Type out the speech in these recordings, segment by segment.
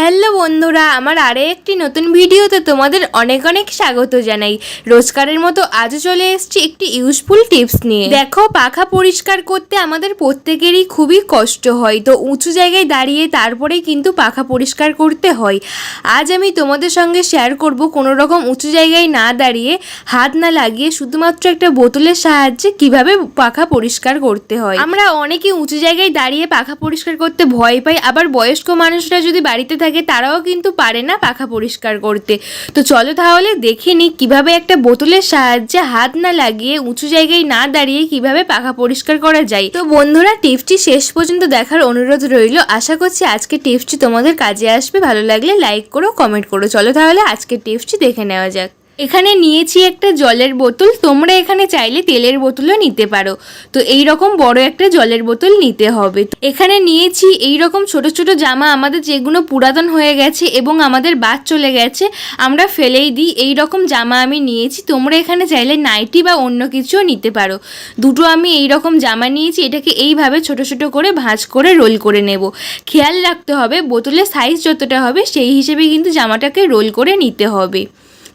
Hello বন্ধুরা, আমার আরে একটি নতুন ভিডিওতে তোমাদের অনেক অনেক স্বাগত জানাই। রোজকারের মতো আজও চলে এসেছি একটি ইউজফুল টিপস নিয়ে। দেখো, পাখা পরিষ্কার করতে আমাদের প্রত্যেকেরই খুবই কষ্ট হয়। তো উঁচু জায়গায় দাঁড়িয়ে তারপরে কিন্তু পাখা পরিষ্কার করতে হয়। আজ আমি তোমাদের সঙ্গে শেয়ার করব কোনো রকম উঁচু জায়গায় না দাঁড়িয়ে হাত না লাগিয়ে শুধুমাত্র একটা বোতলের সাহায্যে কীভাবে পাখা পরিষ্কার করতে হয়। আমরা অনেকে উঁচু জায়গায় দাঁড়িয়ে পাখা পরিষ্কার করতে ভয় পাই, আবার বয়স্ক মানুষরা যদি বাড়িতে থাকে তারাও কিন্তু পারে না পাখা পরিষ্কার করতে। তো চলো তাহলে দেখে নিই কীভাবে একটা বোতলের সাহায্যে হাত না লাগিয়ে উঁচু জায়গায় না দাঁড়িয়ে কীভাবে পাখা পরিষ্কার করা যায়। তো বন্ধুরা, টিপসটি শেষ পর্যন্ত দেখার অনুরোধ রইল। আশা করছি আজকে টিপসটি তোমাদের কাজে আসবে। ভালো লাগলে লাইক করো, কমেন্ট করো। চলো তাহলে আজকে টিপসটি দেখে নেওয়া যাক। এখানে নিয়েছি একটা জলের বোতল, তোমরা এখানে চাইলে তেলের বোতলও নিতে পারো। তো এই রকম বড় একটা জলের বোতল নিতে হবে। এখানে নিয়েছি এই রকম ছোট ছোট জামা, আমাদের যেগুলো পুরাতন হয়ে গেছে এবং আমাদের বাদ চলে গেছে, আমরা ফেলেই দিই। এই রকম জামা আমি নিয়েছি, তোমরা এখানে চাইলে নাইটি বা অন্য কিছুও নিতে পারো। দুটো আমি এই রকম জামা নিয়েছি, এটাকে এইভাবে ছোট ছোট করে ভাঁজ করে রোল করে নেব। খেয়াল রাখতে হবে, বোতলের সাইজ যতটা হবে, সেই হিসেবে কিন্তু জামাটাকে রোল করে নিতে হবে।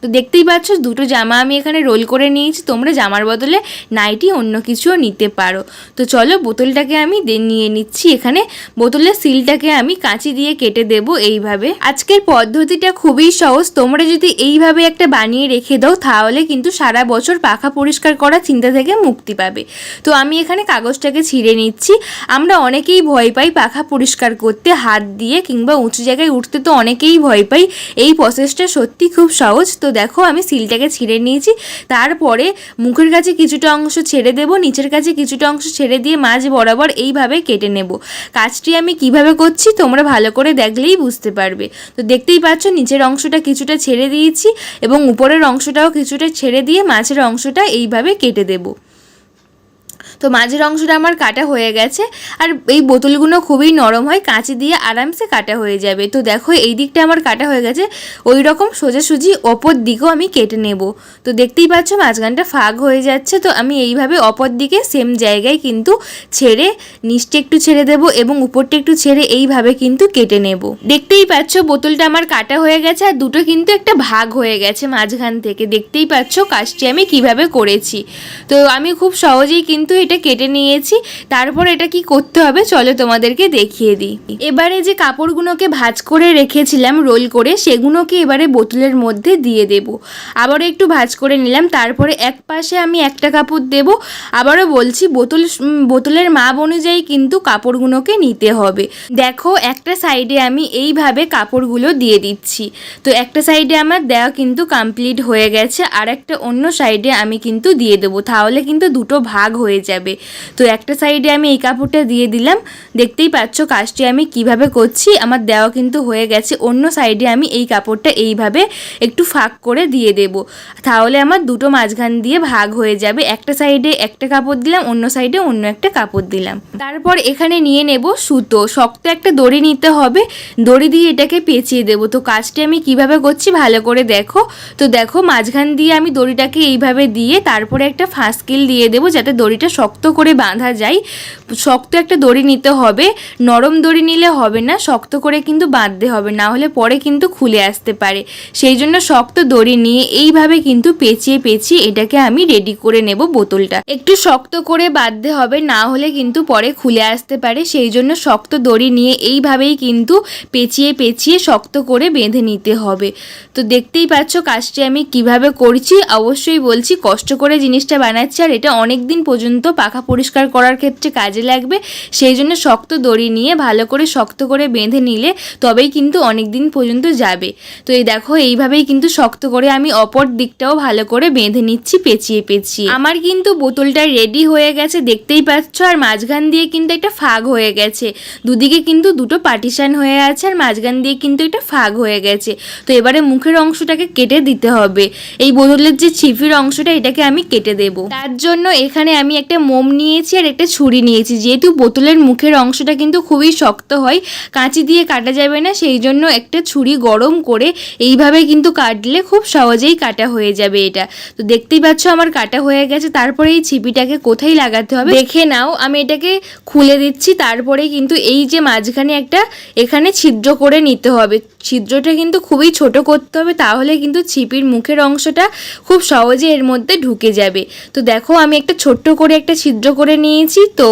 তো দেখতেই পাচ্ছ, দুটো জামা আমি এখানে রোল করে নিয়েছি। তোমরা জামার বদলে নাইটি অন্য কিছুও নিতে পারো। তো চলো বোতলটাকে আমি নিয়ে নিচ্ছি এখানে। বোতলের সিলটাকে আমি কাঁচি দিয়ে কেটে দেব এইভাবে। আজকের পদ্ধতিটা খুবই সহজ। তোমরা যদি এইভাবে একটা বানিয়ে রেখে দাও, তাহলে কিন্তু সারা বছর পাখা পরিষ্কার করা চিন্তা থেকে মুক্তি পাবে। তো আমি এখানে কাগজটাকে ছিঁড়ে নিচ্ছি। আমরা অনেকেই ভয় পাই পাখা পরিষ্কার করতে, হাত দিয়ে কিংবা উঁচু জায়গায় উঠতে তো অনেকেই ভয় পাই। এই প্রসেসটা সত্যি খুব সহজ। তো দেখো, আমি সিলটাকে ছিঁড়ে নিয়েছি। তারপরে মুখের কাছে কিছুটা অংশ ছেড়ে দেব, নিচের কাছে কিছুটা অংশ ছেড়ে দিয়ে মাছ বরাবর এইভাবে কেটে নেব। কাজটি আমি কীভাবে করছি তোমরা ভালো করে দেখলেই বুঝতে পারবে। তো দেখতেই পাচ্ছ, নিচের অংশটা কিছুটা ছেড়ে দিয়েছি এবং উপরের অংশটাও কিছুটা ছেড়ে দিয়ে মাছের অংশটা এইভাবে কেটে দেবো। তো মাঝের অংশটা আমার কাটা হয়ে গেছে, আর এই বোতলগুলো খুবই নরম হয়, কাঁচি দিয়ে আরামসে কাটা হয়ে যাবে। তো দেখো, এই দিকটা আমার কাটা হয়ে গেছে ওই রকম সোজাসুজি অপর দিকেও আমি কেটে নেব। তো দেখতেই পাচ্ছ, মাঝখানটা ফাঁক হয়ে যাচ্ছে, তো আমি এইভাবে অপর দিকে সেম জায়গায় কিন্তু ছেড়ে, নিচটা একটু ছেড়ে দেব এবং উপরটা একটু ছেড়ে এইভাবে কিন্তু কেটে নেব। দেখতেই পাচ্ছ, বোতলটা আমার কাটা হয়ে গেছে, আর দুটো কিন্তু একটা ভাগ হয়ে গেছে মাঝখান থেকে। দেখতেই পাচ্ছ, কাজটি আমি কীভাবে করেছি। তো আমি খুব সহজেই কিন্তু এটা কেটে নিয়েছি, তারপর এটা কি করতে হবে চলো তোমাদেরকে দেখিয়ে দিই। এবারে যে কাপড়গুলোকে ভাজ করে রেখেছিলাম রোল করে, সেগুলোকে এবারে বোতলের মধ্যে দিয়ে দেব। আবারও একটু ভাজ করে নিলাম, তারপরে এক পাশে আমি একটা কাপড় দেব। আবারও বলছি, বোতল বোতলের মাপ অনুযায়ী কিন্তু কাপড়গুলোকে নিতে হবে। দেখো, একটা সাইডে আমি এইভাবে কাপড়গুলো দিয়ে দিচ্ছি। তো একটা সাইডে আমার দেওয়া কিন্তু কমপ্লিট হয়ে গেছে আর একটা অন্য সাইডে আমি কিন্তু দিয়ে দেবো। তাহলে কিন্তু দুটো ভাগ হয়ে যাবে তো একটা সাইডে আমি এই কাপড়টা দিয়ে দিলাম। দেখতেই পাচ্ছ কাজটি আমি কীভাবে করছি। আমার দেওয়া কিন্তু হয়ে গেছে। অন্য সাইডে আমি এই কাপড়টা এইভাবে একটু ফাঁক করে দিয়ে দেব। তাহলে আমার দুটো মাঝখান দিয়ে ভাগ হয়ে যাবে। একটা সাইডে একটা কাপড় দিলাম, অন্য সাইডে অন্য একটা কাপড় দিলাম। তারপর এখানে নিয়ে নেব সুতো। শক্ত একটা দড়ি নিতে হবে। দড়ি দিয়ে এটাকে পেঁচিয়ে দেব। তো কাজটি আমি কীভাবে করছি ভালো করে দেখো। তো দেখো মাঝখান দিয়ে আমি দড়িটাকে এইভাবে দিয়ে তারপরে একটা ফাঁসকিল দিয়ে দেবো যাতে দড়িটা শক্ত করে বাঁধা যায়, শক্ত একটা দড়ি নিতে হবে, নরম দড়ি নিলে হবে না, শক্ত করে কিন্তু বাঁধতে হবে, না হলে পরে কিন্তু খুলে আসতে পারে। সেই জন্য শক্ত দড়ি নিয়ে এইভাবে কিন্তু পেঁচিয়ে পেঁচিয়ে এটাকে আমি রেডি করে নেব বোতলটা। একটু শক্ত করে বাঁধতে হবে, না হলে কিন্তু পরে খুলে আসতে পারে। সেই জন্য শক্ত দড়ি নিয়ে এইভাবেই কিন্তু পেঁচিয়ে পেঁচিয়ে শক্ত করে বেঁধে নিতে হবে। তো দেখতেই পাচ্ছ কাজটি আমি কীভাবে করছি। অবশ্যই বলছি, কষ্ট করে জিনিসটা বানাচ্ছি আর এটা অনেক দিন পর্যন্ত পাখা পরিষ্কার করার ক্ষেত্রে কাজে লাগবে। সেই জন্য শক্ত দড়ি নিয়ে ভালো করে শক্ত করে বেঁধে নিলে তবেই কিন্তু অনেক দিন পর্যন্ত যাবে। তো এই দেখো, এইভাবেই কিন্তু শক্ত করে আমি অপর দিকটাও ভালো করে বেঁধে নিচ্ছি, পেঁচিয়ে পেঁচিয়ে। আমার কিন্তু বোতলটা রেডি হয়ে গেছে, দেখতেই পাচ্ছ। আর মাঝখান দিয়ে কিন্তু একটা ফাঁক হয়ে গেছে। দুদিকে কিন্তু দুটো পার্টিশন হয়ে আছে আর মাঝখান দিয়ে কিন্তু একটা ফাঁক হয়ে গেছে। তো এবারে মুখের অংশটাকে কেটে দিতে হবে। এই বোতলের যে ছিপির অংশটা, এটাকে আমি কেটে দেব। তার জন্য এখানে আমি একটা মোম নিয়েছি আর একটা ছুরি নিয়েছি। যেহেতু বোতলের মুখের অংশটা কিন্তু খুবই শক্ত হয়, কাঁচি দিয়ে কাটা যাবে না, সেই জন্য একটা ছুরি গরম করে এইভাবে কিন্তু কাটলে খুব সহজেই কাটা হয়ে যাবে এটা। তো দেখতেই পাচ্ছ আমার কাটা হয়ে গেছে, তারপরে এই ছিপিটাকে কোথায় লাগাতে হবে? দেখে নাও, আমি এটাকে খুলে দিচ্ছি, তারপরে কিন্তু এই যে মাঝখানে একটা এখানে ছিদ্র করে নিতে হবে। ছিদ্রটা কিন্তু খুবই ছোট করতে হবে, তাহলে কিন্তু ছিপির মুখের অংশটা খুব সহজে এর মধ্যে ঢুকে যাবে। তো দেখো, আমি একটা ছোট্ট করে একটা ছিদ্র করে নিয়েছি, তো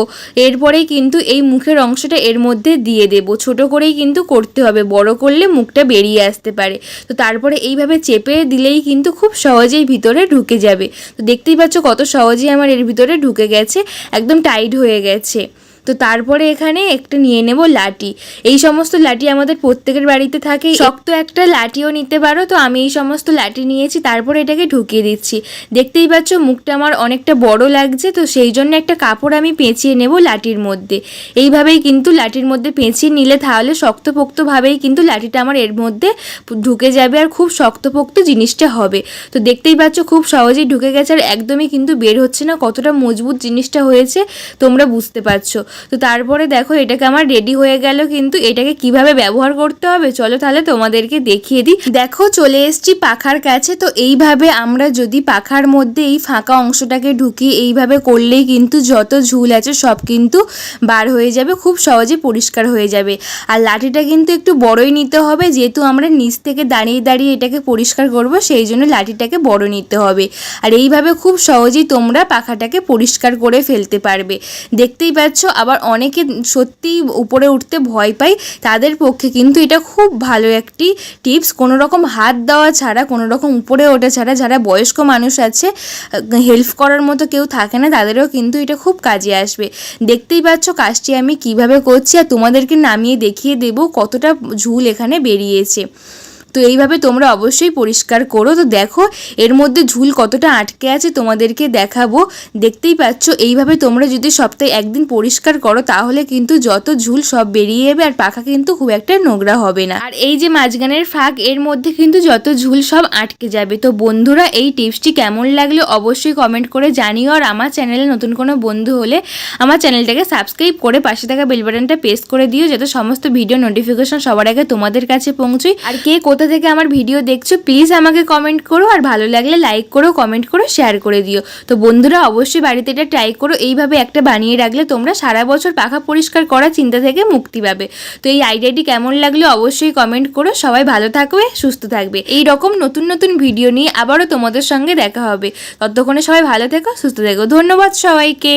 এরপরে কিন্তু এই মুখের অংশটা এর মধ্যে দিয়ে দেব। ছোট করেই কিন্তু করতে হবে, বড় করলে মুখটা বেরিয়ে আসতে পারে। তো তারপরে এইভাবে চেপে দিলেই কিন্তু খুব সহজেই ভিতরে ঢুকে যাবে। তো দেখতেই পাচ্ছ কত সহজেই আমার এর ভিতরে ঢুকে গেছে, একদম টাইট হয়ে গেছে। তো তারপরে এখানে একটা নিয়ে নেব লাঠি। এই সমস্ত লাঠি আমাদের প্রত্যেকের বাড়িতে থাকে। শক্ত একটা লাঠিও নিতে পারো। তো আমি এই সমস্ত লাঠি নিয়েছি, তারপরে এটাকে ঢুকিয়ে দিচ্ছি। দেখতেই পাচ্ছ, মুখটা আমার অনেকটা বড় লাগছে। তো সেই জন্য একটা কাপড় আমি পেঁচিয়ে নেব লাঠির মধ্যে। এইভাবেই কিন্তু লাঠির মধ্যে পেঁচিয়ে নিলে তাহলে শক্তপোক্তভাবেই কিন্তু লাঠিটা আমার এর মধ্যে ঢুকে যাবে আর খুব শক্তপোক্ত জিনিসটা হবে। তো দেখতেই পাচ্ছ, খুব সহজেই ঢুকে গেছে আর একদমই কিন্তু বের হচ্ছে না। কতটা মজবুত জিনিসটা হয়েছে, তোমরা বুঝতে পারছ। তো তারপরে দেখো, এটাকে আমার রেডি হয়ে গেল, কিন্তু এটাকে কীভাবে ব্যবহার করতে হবে? চলো তাহলে তোমাদেরকে দেখিয়ে দিই। দেখো, চলে এসছি পাখার কাছে, তো এইভাবে আমরা যদি পাখার মধ্যে এই ফাঁকা অংশটাকে ঢুকি, এইভাবে করলেই কিন্তু যত ঝুল আছে সব কিন্তু বার হয়ে যাবে, খুব সহজে পরিষ্কার হয়ে যাবে। আর লাঠিটা কিন্তু একটু বড়ই নিতে হবে, যেহেতু আমরা নিচ থেকে দাঁড়িয়ে দাঁড়িয়ে এটাকে পরিষ্কার করব, সেই জন্য লাঠিটাকে বড় নিতে হবে। আর এইভাবে খুব সহজেই তোমরা পাখাটাকে পরিষ্কার করে ফেলতে পারবে। দেখতেই পাচ্ছ আবার অনেকে সত্যিই উপরে উঠতে ভয় পায়, তাদের পক্ষে কিন্তু এটা খুব ভালো একটি টিপস। কোনো রকম হাত দেওয়া ছাড়া, কোনো রকম উপরে ওঠা ছাড়া যারা বয়স্ক মানুষ আছে, হেল্প করার মতো কেউ থাকে না, তাদেরও কিন্তু এটা খুব কাজে আসবে। দেখতেই পাচ্ছ কাজটি আমি কীভাবে করছি, আর তোমাদেরকে নামিয়ে দেখিয়ে দেব কতটা ঝুল এখানে বেরিয়েছে। তো এইভাবে তোমরা অবশ্যই পরিষ্কার করো। তো দেখো, এর মধ্যে ঝুল কতটা আটকে আছে তোমাদেরকে দেখাবো। দেখতেই পাচ্ছ, এইভাবে তোমরা যদি সপ্তাহে একদিন পরিষ্কার করো, তাহলে কিন্তু যত ঝুল সব বেরিয়ে যাবে আর পাখা কিন্তু খুব একটা নোংরা হবে না। আর এই যে মাঝখানের ফাঁক, এর মধ্যে কিন্তু যত ঝুল সব আটকে যাবে। তো বন্ধুরা, এই টিপসটি কেমন লাগল অবশ্যই কমেন্ট করে জানিও। আর আমার চ্যানেলে নতুন কোনো বন্ধু হলে আমার চ্যানেলটাকে সাবস্ক্রাইব করে পাশে থাকা বেল বাটনটা প্রেস করে দিও, যাতে সমস্ত ভিডিও নোটিফিকেশন সবার আগে তোমাদের কাছে পৌঁছয়। আর কে কোথা থেকে আমার ভিডিও দেখছ প্লিজ আমাকে কমেন্ট করো আর ভালো লাগলে লাইক করো কমেন্ট করো শেয়ার করে দিও। তো বন্ধুরা, অবশ্যই বাড়িতে এটা ট্রাই করো। এইভাবে একটা বানিয়ে রাখলে তোমরা সারা বছর পাখা পরিষ্কার করা চিন্তা থেকে মুক্তি পাবে। তো এই আইডিয়াটি কেমন লাগল অবশ্যই কমেন্ট করো। সবাই ভালো থাকবে, সুস্থ থাকবে। এই রকম নতুন নতুন ভিডিও নিয়ে আবারও তোমাদের সঙ্গে দেখা হবে। ততক্ষণে সবাই ভালো থেকো, সুস্থ থেকো। ধন্যবাদ সবাইকে।